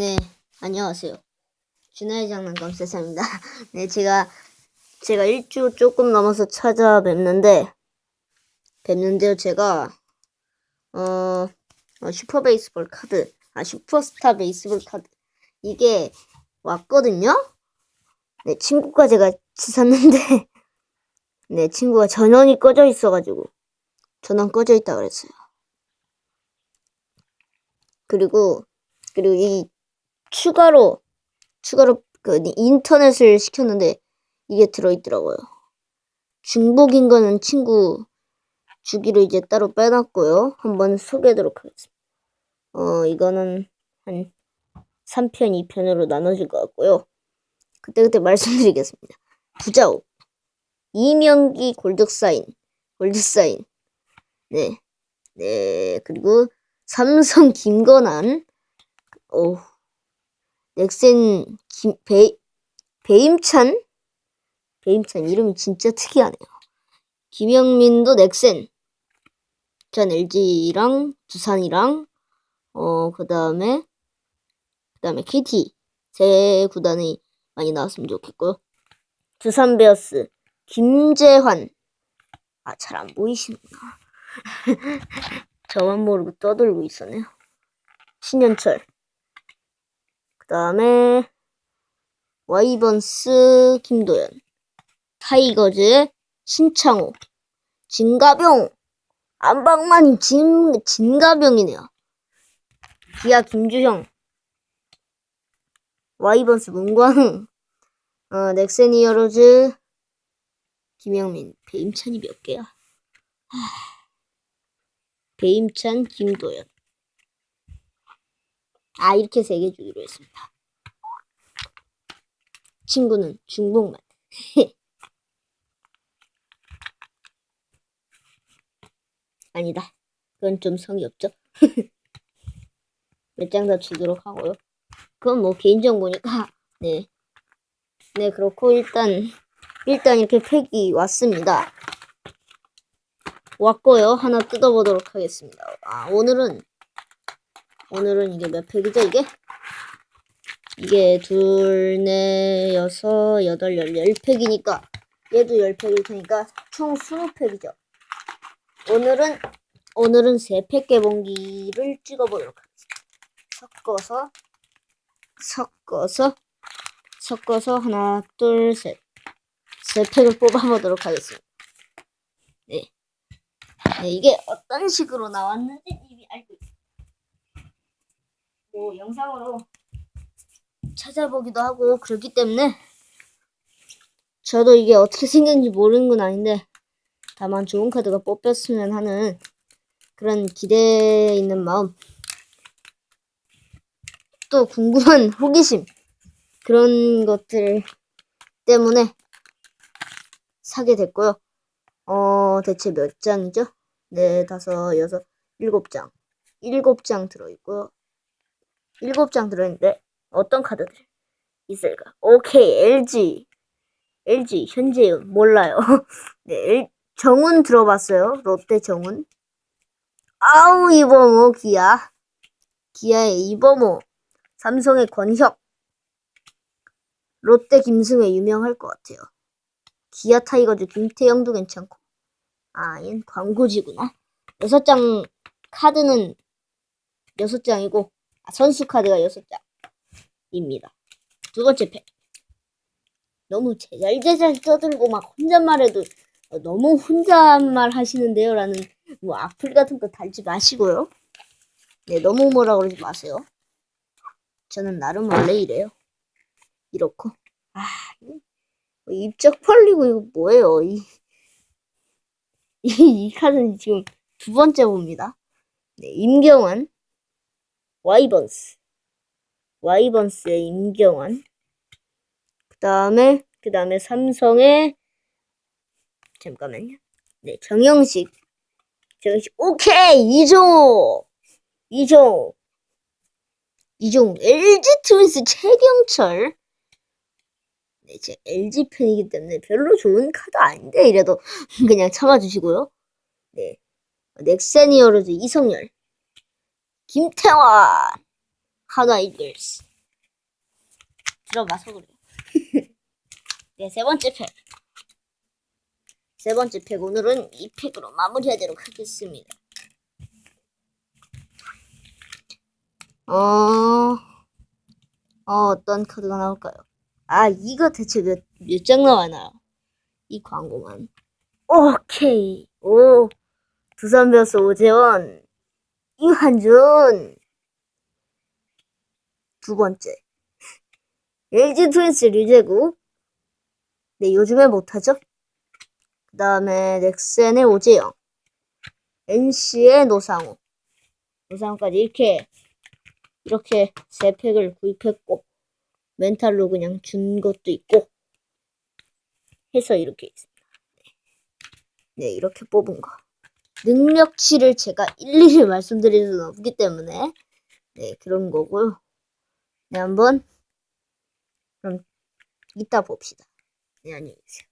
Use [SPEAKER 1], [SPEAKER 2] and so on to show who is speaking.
[SPEAKER 1] 네, 안녕하세요. 준하의 장난감 세상입니다. 네, 제가, 제가 일주 조금 넘어서 찾아뵙는데, 뵙는데요, 제가, 어, 어, 슈퍼 베이스볼 카드, 아, 슈퍼스타 베이스볼 카드, 이게 왔거든요? 네, 친구가 제가 샀는데, 네, 친구가 전원이 꺼져 있어가지고, 전원 꺼져 있다 그랬어요. 그리고, 그리고 이 추가로 추가로 그 인터넷을 시켰는데 이게 들어있더라고요. 중복인 거는 친구 주기로 이제 따로 빼놨고요. 한번 소개하도록 하겠습니다. 어 이거는 한 3편, 2편으로 나눠질 것 같고요. 그때그때 말씀드리겠습니다. 부자옥 이명기 골드사인 골드사인 네. 네 그리고 삼성 김건환 오 넥센 김, 배, 배임찬? 배임찬 이름이 진짜 특이하네요. 김영민도 넥센. 전 LG랑 두산이랑 어 그다음에 그다음에 KT 세 구단이 많이 나왔으면 좋겠고요. 두산 베어스 김재환 아 잘 안 보이시는구나. 저만 모르고 떠들고 있었네요. 신현철 그 다음에 와이번스 김도현 타이거즈 신창호 진가병 안방만이 진, 진가병이네요 기아 김주형 와이번스 문광 어, 넥센 이어로즈 김영민 배임찬이 몇 개야? 하... 배임찬 김도현 아, 이렇게 세개 주기로 했습니다. 친구는 중복만. 아니다. 그건 좀 성의 없죠? 몇 장 더 주도록 하고요. 그건 뭐 개인정보니까, 네. 네, 그렇고, 일단, 일단 이렇게 팩이 왔습니다. 왔고요. 하나 뜯어보도록 하겠습니다. 아, 오늘은 오늘은 이게 몇 팩이죠, 이게? 이게 둘, 넷, 여섯, 여덟, 열, 열 팩이니까 얘도 열 팩일 테니까 총 스무 팩이죠. 오늘은 오늘은 세팩 개봉기를 찍어보도록 하겠습니다. 섞어서 섞어서 섞어서 하나, 둘, 셋. 세 팩을 뽑아보도록 하겠습니다. 네. 네, 이게 어떤 식으로 나왔는지. 뭐 영상으로 찾아보기도 하고 그렇기 때문에 저도 이게 어떻게 생겼는지 모르는 건 아닌데 다만 좋은 카드가 뽑혔으면 하는 그런 기대에 있는 마음 또 궁금한 호기심 그런 것들 때문에 사게 됐고요. 어 대체 몇 장이죠? 네, 다섯, 여섯, 일곱 장. 일곱 장 들어있고요. 일곱 장 들어있는데 어떤 카드들 있을까? 오케이 LG LG 현재윤 몰라요. 네 엘, 정운 들어봤어요. 롯데 정운. 아우 이범호 기아 기아의 이범호 삼성의 권혁 롯데 김승혜 유명할 것 같아요. 기아 타이거즈 김태형도 괜찮고 아 얘는 광고지구나. 여섯 장 카드는 여섯 장이고 아, 선수 카드가 6장 입니다. 두 번째 팩. 너무 제잘제잘 떠들고 막 혼잣말해도 너무 혼잣말 하시는데요. 라는 뭐 악플 같은 거 달지 마시고요. 네, 너무 뭐라 그러지 마세요. 저는 나름 원래 이래요. 이렇고. 아, 입적 벌리고 이거 뭐예요. 이, 이, 이 카드는 지금 두 번째 봅니다. 네, 임경환. 와이번스. 와이번스의 임경환. 그 다음에, 그 다음에 삼성의, 잠깐만요. 네, 정영식. 정영식, 오케이! 이종호! 이종호. 이종호. LG 트윈스 최경철. 네, 제 LG 팬이기 때문에 별로 좋은 카드 아닌데, 이래도 그냥 참아주시고요. 네. 넥센이어로즈 이성열. 김태환, 하나 이글스. 들어봐서 그래요. 네, 세 번째 팩. 세 번째 팩 오늘은 이 팩으로 마무리하도록 하겠습니다. 어, 어, 어떤 카드가 나올까요? 아, 이거 대체 몇, 몇 장 나와나요? 이 광고만. 오케이. 오, 두산 베어스 오재원, 이한준. 두 번째. LG 트윈스 류재구. 네, 요즘에 못하죠? 그 다음에 넥센의 오재영. NC의 노상우. 노상우까지 이렇게, 이렇게 세 팩을 구입했고, 멘탈로 그냥 준 것도 있고, 해서 이렇게 있습니다. 네, 이렇게 뽑은 거. 능력치를 제가 일일이 말씀드릴 수는 없기 때문에, 네, 그런 거고요. 네, 한번, 그럼, 이따 봅시다. 네, 안녕히 계세요.